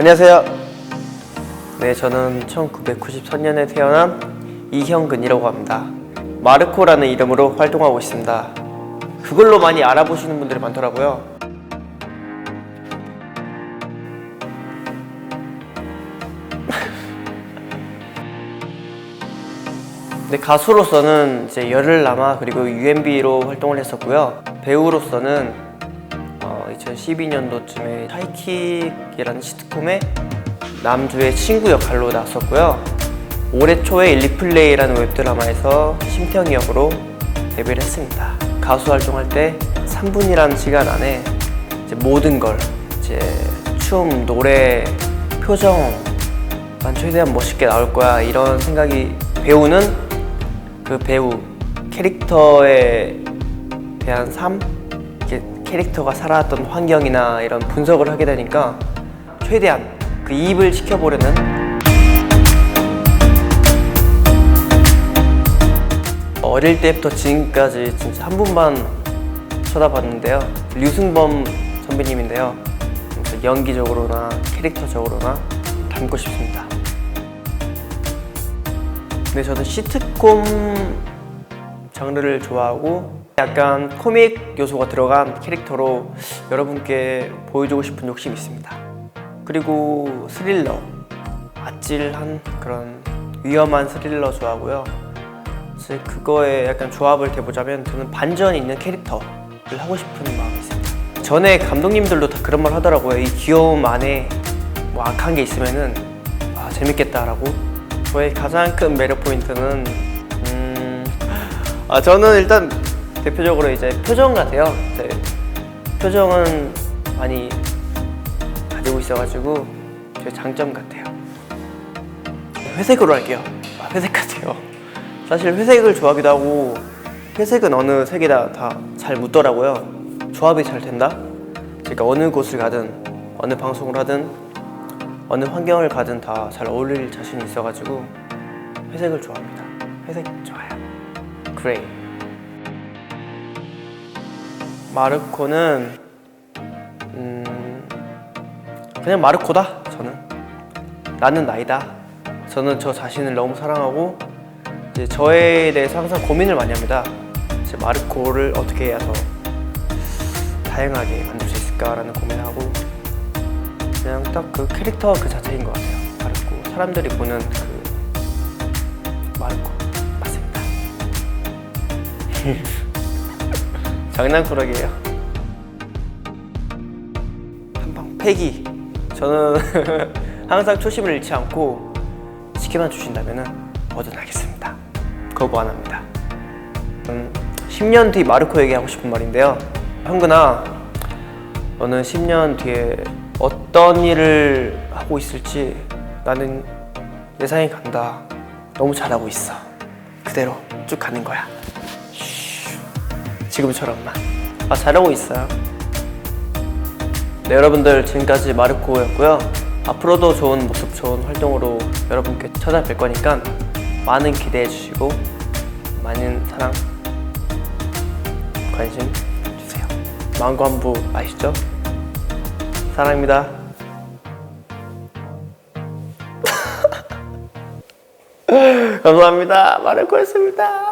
안녕하세요. 네, 저는 1993년에 태어난 이형근이라고 합니다. 마르코라는 이름으로 활동하고 있습니다. 그걸로 많이 알아보시는 분들이 많더라고요. 네, 가수로서는 이제 열흘 남아 그리고 UMB로 활동을 했었고요. 배우로서는 어, 2012년도쯤에 하이킥이라는 시트콤에 남주의 친구 역할로 나왔었고요. 올해 초에 일리플레이라는 웹드라마에서 심태형 역으로 데뷔를 했습니다. 가수 활동할 때 3분이라는 시간 안에 모든 걸 이제 춤, 노래, 표정 난 최대한 멋있게 나올 거야 이런 생각이 배우는 그 배우 캐릭터에 대한 삶 캐릭터가 살아왔던 환경이나 이런 분석을 하게 되니까 최대한 그 이입을 시켜보려는 어릴 때부터 지금까지 진짜 한 분만 쳐다봤는데요. 류승범 선배님인데요. 연기적으로나 캐릭터적으로나 닮고 싶습니다. 근데 저는 시트콤 장르를 좋아하고 약간 코믹 요소가 들어간 캐릭터로 여러분께 보여주고 싶은 욕심이 있습니다. 그리고 스릴러, 아찔한 그런 위험한 스릴러 좋아하고요. 그거에 약간 조합을 대보자면 저는 반전이 있는 캐릭터를 하고 싶은 마음이 있습니다. 전에 감독님들도 다 그런 말 하더라고요. 이 귀여움 안에 뭐 악한 게 있으면은 아, 재밌겠다라고. 저의 가장 큰 매력 포인트는 음, 아 저는 일단 대표적으로 이제 표정 같아요. 이제 표정은 많이 가지고 있어가지고 제 장점 같아요. 회색으로 할게요. 아, 회색 같아요. 사실 회색을 좋아하기도 하고 회색은 어느 색에다 다잘 묻더라고요. 조합이 잘 된다. 그러니까 어느 곳을 가든 어느 방송을 하든 어느 환경을 가든 다 잘 어울릴 자신이 있어가지고 회색을 좋아합니다. 회색 좋아요. 그레이. 마르코는 음 그냥 마르코다. 저는 나는 나이다. 저는 저 자신을 너무 사랑하고 이제 저에 대해서 항상 고민을 많이 합니다. 이제 마르코를 어떻게 해야 더 다양하게 만들 수 있을까라는 고민하고 그냥 딱 그 캐릭터 그 자체인 것 같아요. 마르코 사람들이 보는 그 마르코. 장난꾸러기예요. 한방 패기. 저는 항상 초심을 잃지 않고 시켜만 주신다면은 뭐든 하겠습니다. 거부 안 합니다. 음, 10년 뒤 마르코에게 하고 싶은 말인데요. 형근아, 너는 10년 뒤에 어떤 일을 하고 있을지 나는 예상이 간다. 너무 잘하고 있어. 그대로 쭉 가는 거야. 슈. 지금처럼만. 아, 잘하고 있어요. 네, 여러분들 지금까지 마르코였고요. 앞으로도 좋은 모습, 좋은 활동으로 여러분께 찾아뵐 거니까 많은 기대해 주시고 많은 사랑, 관심 주세요. 망관부 아시죠? 사랑합니다. 감사합니다. 마르코였습니다.